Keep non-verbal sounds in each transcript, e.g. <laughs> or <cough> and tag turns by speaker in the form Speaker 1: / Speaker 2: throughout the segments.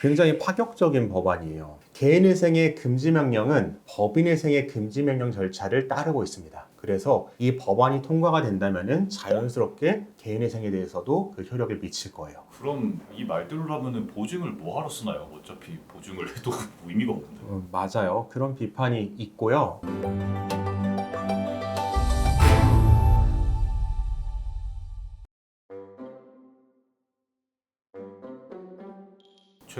Speaker 1: 굉장히 파격적인 법안이에요. 개인회생의 금지 명령은 법인회생의 금지 명령 절차를 따르고 있습니다. 그래서 이 법안이 통과가 된다면은 자연스럽게 개인회생에 대해서도 그 효력을 미칠 거예요.
Speaker 2: 그럼 이 말대로라면은 보증을 뭐하러 쓰나요? 어차피 보증을 해도 의미가 없는데.
Speaker 1: 음, 맞아요. 그런 비판이 있고요.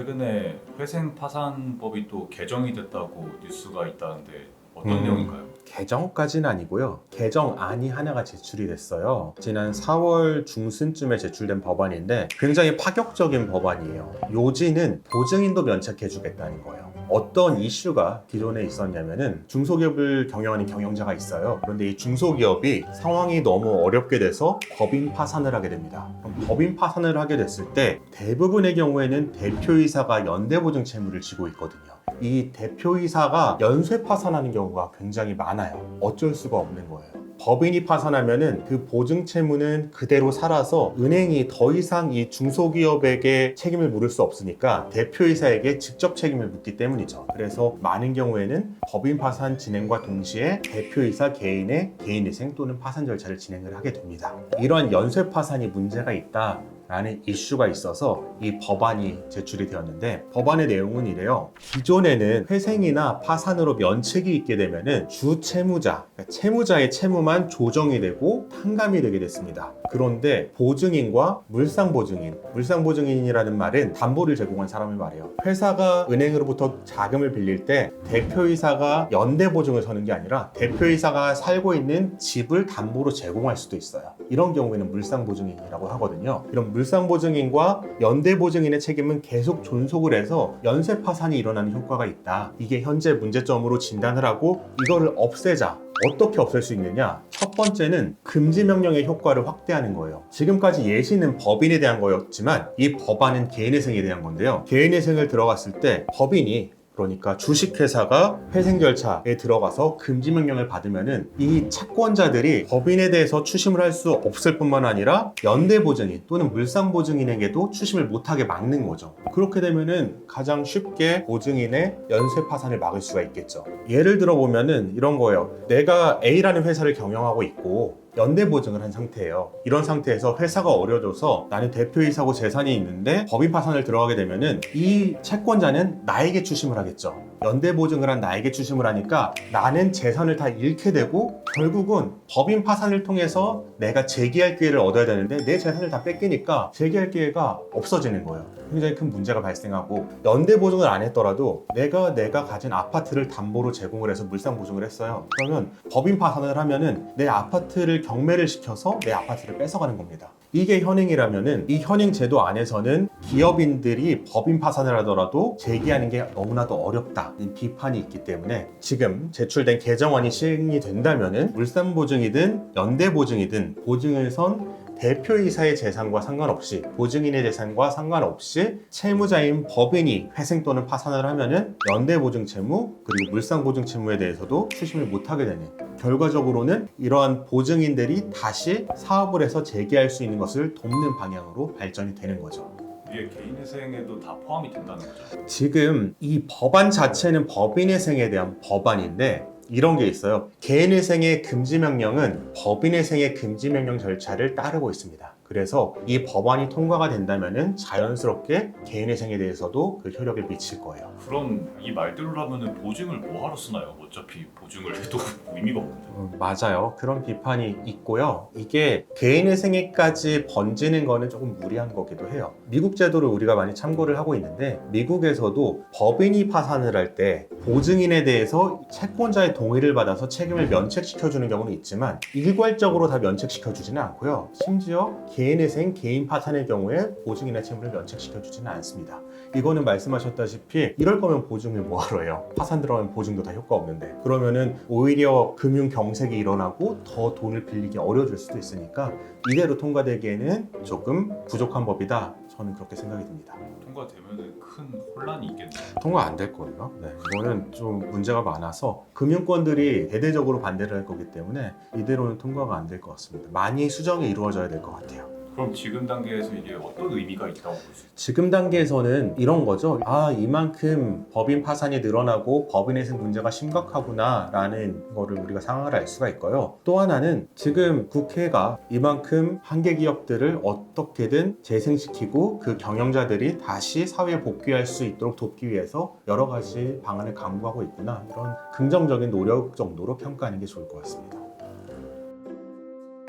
Speaker 2: 최근에 회생 파산법이 또 개정이 됐다고 뉴스가 있다는데 어떤
Speaker 1: 음.
Speaker 2: 내용인가요?
Speaker 1: 개정까지는 아니고요. 개정안이 하나가 제출이 됐어요. 지난 4월 중순쯤에 제출된 법안인데 굉장히 파격적인 법안이에요. 요지는 보증인도 면책해주겠다는 거예요. 어떤 이슈가 기존에 있었냐면은 중소기업을 경영하는 경영자가 있어요. 그런데 이 중소기업이 상황이 너무 어렵게 돼서 법인 파산을 하게 됩니다. 법인 파산을 하게 됐을 때 대부분의 경우에는 대표이사가 연대보증 채무를 지고 있거든요. 이 대표이사가 연쇄 파산하는 경우가 굉장히 많아요. 어쩔 수가 없는 거예요. 법인이 파산하면은 그 보증 채무는 그대로 살아서 은행이 더 이상 이 중소기업에게 책임을 물을 수 없으니까 대표이사에게 직접 책임을 묻기 때문이죠. 그래서 많은 경우에는 법인 파산 진행과 동시에 대표이사 개인의 개인회생 또는 파산 절차를 진행을 하게 됩니다. 이러한 연쇄 파산이 문제가 있다. 라는 이슈가 있어서 이 법안이 제출이 되었는데 법안의 내용은 이래요. 기존에는 회생이나 파산으로 면책이 있게 되면은 주 채무자, 그러니까 채무자의 채무만 조정이 되고 탕감이 되게 됐습니다. 그런데 보증인과 물상보증인, 물상보증인이라는 말은 담보를 제공한 사람을 말해요. 회사가 은행으로부터 자금을 빌릴 때 대표이사가 연대보증을 서는 게 아니라 대표이사가 살고 있는 집을 담보로 제공할 수도 있어요. 이런 경우에는 물상보증인이라고 하거든요. 이런 물 상보증인과 연대보증인의 책임은 계속 존속을 해서 연쇄 파산이 일어나는 효과가 있다. 이게 현재 문제점으로 진단을 하고 이거를 없애자. 어떻게 없앨 수 있느냐? 첫 번째는 금지 명령의 효과를 확대하는 거예요. 지금까지 예시는 법인에 대한 거였지만 이 법안은 개인회생에 대한 건데요. 개인회생을 들어갔을 때 법인이 그러니까 주식회사가 회생 절차에 들어가서 금지 명령을 받으면은 이 채권자들이 법인에 대해서 추심을 할 수 없을 뿐만 아니라 연대 보증인 또는 물상 보증인에게도 추심을 못하게 막는 거죠. 그렇게 되면은 가장 쉽게 보증인의 연쇄 파산을 막을 수가 있겠죠. 예를 들어 보면은 이런 거예요. 내가 A라는 회사를 경영하고 있고 연대 보증을 한 상태예요. 이런 상태에서 회사가 어려져서 나는 대표이사고 재산이 있는데 법인 파산을 들어가게 되면은 이 채권자는 나에게 추심을 하겠죠. 연대 보증을 한 나에게 추심을 하니까 나는 재산을 다 잃게 되고 결국은 법인 파산을 통해서 내가 재기할 기회를 얻어야 되는데 내 재산을 다 뺏기니까 재기할 기회가 없어지는 거예요. 굉장히 큰 문제가 발생하고 연대 보증을 안 했더라도 내가 내가 가진 아파트를 담보로 제공을 해서 물상 보증을 했어요. 그러면 법인 파산을 하면은 내 아파트를 경매를 시켜서 내 아파트를 뺏어가는 겁니다. 이게 현행이라면은 이 현행 제도 안에서는 기업인들이 법인 파산을 하더라도 재기하는 게 너무나도 어렵다는 비판이 있기 때문에 지금 제출된 개정안이 시행이 된다면은 물산 보증이든 연대 보증이든 보증을 선 대표이사의 재산과 상관없이 보증인의 재산과 상관없이 채무자인 법인이 회생 또는 파산을 하면은 연대 보증 채무 그리고 물상 보증 채무에 대해서도 추심을 못하게 되는 결과적으로는 이러한 보증인들이 다시 사업을 해서 재개할 수 있는 것을 돕는 방향으로 발전이 되는 거죠.
Speaker 2: 이게 개인회생에도 다 포함이 된다는 거죠.
Speaker 1: 지금 이 법안 자체는 법인회생에 대한 법안인데 이런 게 있어요. 개인회생의 금지 명령은 법인회생의 금지 명령 절차를 따르고 있습니다. 그래서 이 법안이 통과가 된다면은 자연스럽게 개인회생에 대해서도 그 효력을 미칠 거예요.
Speaker 2: 그럼 이 말대로라면은 보증을 뭐하러 쓰나요? 어차피 보증을 해도 <laughs> 의미가 없는데.
Speaker 1: 음, 맞아요. 그런 비판이 있고요. 이게 개인회생에까지 번지는 거는 조금 무리한 거기도 해요. 미국 제도를 우리가 많이 참고를 하고 있는데 미국에서도 법인이 파산을 할 때 보증인에 대해서 채권자의 동의를 받아서 책임을 면책시켜주는 경우는 있지만 일괄적으로 다 면책시켜주지는 않고요. 심지어 개 인회생, 개인 파산의 경우에 보증인의 채무를 면책시켜 주지는 않습니다. 이거는 말씀하셨다시피 이럴 거면 보증을 뭐하러 해요? 파산 들어가면 보증도 다 효과 없는데 그러면은 오히려 금융 경색이 일어나고 더 돈을 빌리기 어려워질 수도 있으니까 이대로 통과되기에는 조금 부족한 법이다. 저는 그렇게 생각이 듭니다.
Speaker 2: 통과되면은 큰 혼란이 있겠네요.
Speaker 1: 통과 안 될 거예요. 네, 이거는 좀 문제가 많아서 금융권들이 대대적으로 반대를 할 거기 때문에 이대로는 통과가 안 될 것 같습니다. 많이 수정이 이루어져야 될 것 같아요.
Speaker 2: 그럼 지금 단계에서 이게 어떤 의미가 있다고 있어요?
Speaker 1: 지금 단계에서는 이런 거죠. 아, 이만큼 법인 파산이 늘어나고 법인에서 문제가 심각하구나라는 거를 우리가 상황을 알 수가 있고요. 또 하나는 지금 국회가 이만큼 한계 기업들을 어떻게든 재생시키고 그 경영자들이 다시 사회에 복귀할 수 있도록 돕기 위해서 여러 가지 방안을 강구하고 있구나. 이런 긍정적인 노력 정도로 평가하는 게 좋을 것 같습니다.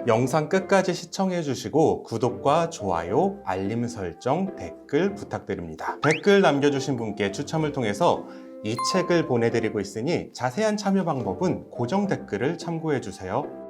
Speaker 1: 영상 끝까지 시청해 주시고 구독과 좋아요, 알림 설정, 댓글 부탁드립니다. 댓글 남겨주신 분께 추첨을 통해서 이 책을 보내드리고 있으니 자세한 참여 방법은 고정 댓글을 참고해 주세요.